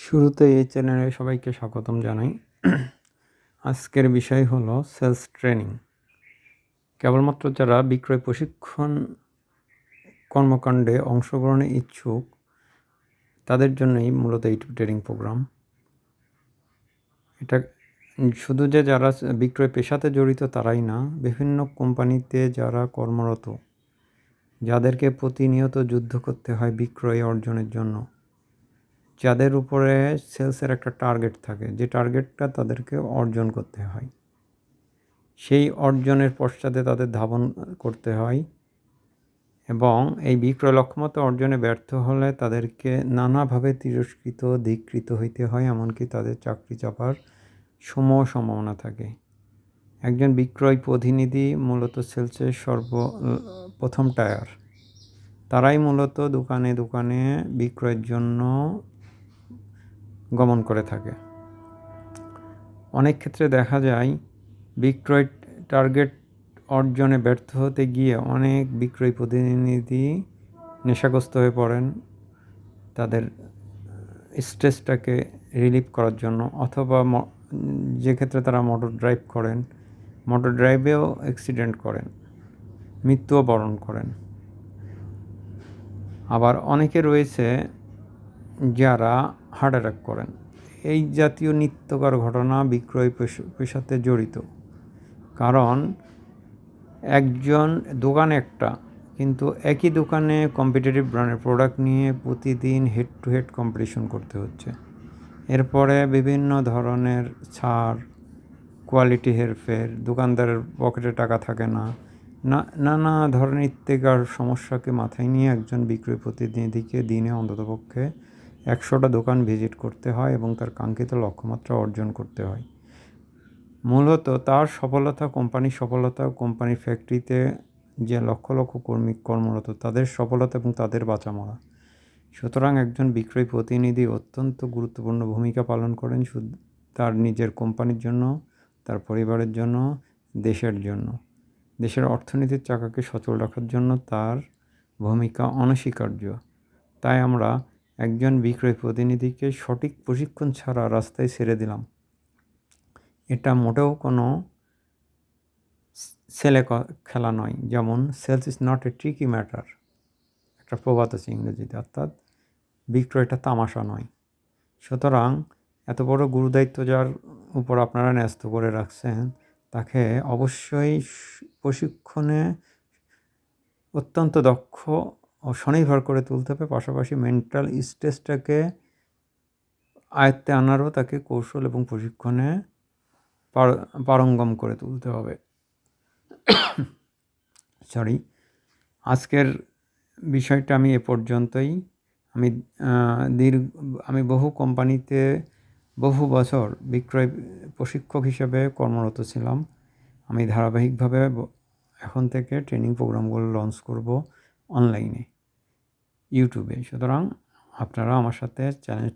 শুরুতে এই চ্যানেলে সবাইকে স্বাগতম জানাই। আজকের বিষয় হলো সেলস ট্রেনিং। কেবলমাত্র যারা বিক্রয় প্রশিক্ষণ কর্মকাণ্ডে অংশগ্রহণে ইচ্ছুক, তাদের জন্যই মূলত এই ট্রেনিং প্রোগ্রাম। এটা শুধু যে যারা বিক্রয় পেশাতে জড়িত তারাই না, বিভিন্ন কোম্পানিতে যারা কর্মরত, যাদেরকে প্রতিনিয়ত যুদ্ধ করতে হয় বিক্রয় অর্জনের জন্য যাদের উপরে সেলসের একটা টার্গেট থাকে, যে টার্গেটটা তাদেরকে অর্জন করতে হয়। সেই অর্জনের পশ্চাতে তাদের ধাবন করতে হয় এবং এই বিক্রয় লক্ষ্যমতো অর্জনে ব্যর্থ হলে তাদেরকে নানাভাবে তিরস্কৃত, ধিকৃত হইতে হয়, এমনকি তাদের চাকরি চাপার সমূহ সম্ভাবনা থাকে। একজন বিক্রয় প্রতিনিধি মূলত সেলসের সর্ব, প্রথম টায়ার। তারাই মূলত দোকানে দোকানে বিক্রয়ের জন্য গমন করে থাকে। অনেক ক্ষেত্রে দেখা যায়, বিক্রয় টার্গেট অর্জনে ব্যর্থ হতে গিয়ে অনেক বিক্রয় প্রতিনিধি নেশাগ্রস্ত হয়ে পড়েন তাদের স্ট্রেসটাকে রিলিভ করার জন্য অথবা যে ক্ষেত্রে তারা মোটর ড্রাইভ করেন, মোটর ড্রাইভেও অ্যাক্সিডেন্ট করেন, মৃত্যুও বরণ করেন। আবার অনেকে রয়েছে যারা হার্ট অ্যাটাক করেন। এই জাতীয় নিত্যকর ঘটনা বিক্রয় পেশাতে জড়িত। কারণ একজন, দোকান একটা, কিন্তু একই দোকানে কম্পিটিটিভ ব্র্যান্ডের প্রোডাক্ট নিয়ে প্রতিদিন হেড টু হেড কম্পিটিশন করতে হচ্ছে। এরপরে বিভিন্ন ধরনের ছাড় কোয়ালিটি হেরফের দোকানদারের পকেটে টাকা থাকে না নানা ধরনের ইত্তেকার সমস্যাকে মাথায় নিয়ে একজন বিক্রয় প্রতিনিধিকে দিনে অন্ততপক্ষে একশোটা দোকান ভিজিট করতে হয় এবং তার কাঙ্ক্ষিত লক্ষ্যমাত্রা অর্জন করতে হয়। মূলত তার সফলতা, কোম্পানির সফলতা কোম্পানির ফ্যাক্টরিতে যে লক্ষ লক্ষ কর্মী কর্মরত, তাদের সফলতা এবং তাদের বাঁচা মরা সুতরাং একজন বিক্রয় প্রতিনিধি অত্যন্ত গুরুত্বপূর্ণ ভূমিকা পালন করেন তার নিজের কোম্পানির জন্য, তার পরিবারের জন্য, দেশের জন্য। দেশের অর্থনীতির চাকাকে সচল রাখার জন্য তার ভূমিকা অনস্বীকার্য। তাই আমরা একজন বিক্রয় প্রতিনিধিকে সঠিক প্রশিক্ষণ ছাড়া রাস্তায় ছেড়ে দিলাম। এটা মোটেও কোনো ছেলে খেলা নয়। যেমন, sales is not a tricky matter. একটা প্রবাদ আছে ইংরেজিতে, অর্থাৎ বিক্রয়টা তামাশা নয়। সুতরাং এত বড় গুরুদায়িত্ব যার উপর আপনারা ন্যস্ত করে রাখছেন, তাকে অবশ্যই প্রশিক্ষণে অত্যন্ত দক্ষ স্বনির্ভর করে তুলতে হবে। পাশাপাশি মেন্টাল স্ট্রেসটাকে আয়ত্তে আনারও তাকে কৌশল এবং প্রশিক্ষণে পারঙ্গম করে তুলতে হবে। সরি আজকের বিষয়টা আমি এ পর্যন্তই। আমি দীর্ঘ, আমি বহু কোম্পানিতে বহু বছর বিক্রয়, প্রশিক্ষক হিসেবে কর্মরত ছিলাম। আমি ধারাবাহিকভাবে এখন থেকে ট্রেনিং প্রোগ্রামগুলো লঞ্চ করব অনলাইনে ইউটিউবে। সুতরাং আপনারা আমার সাথে চ্যালেঞ্জটা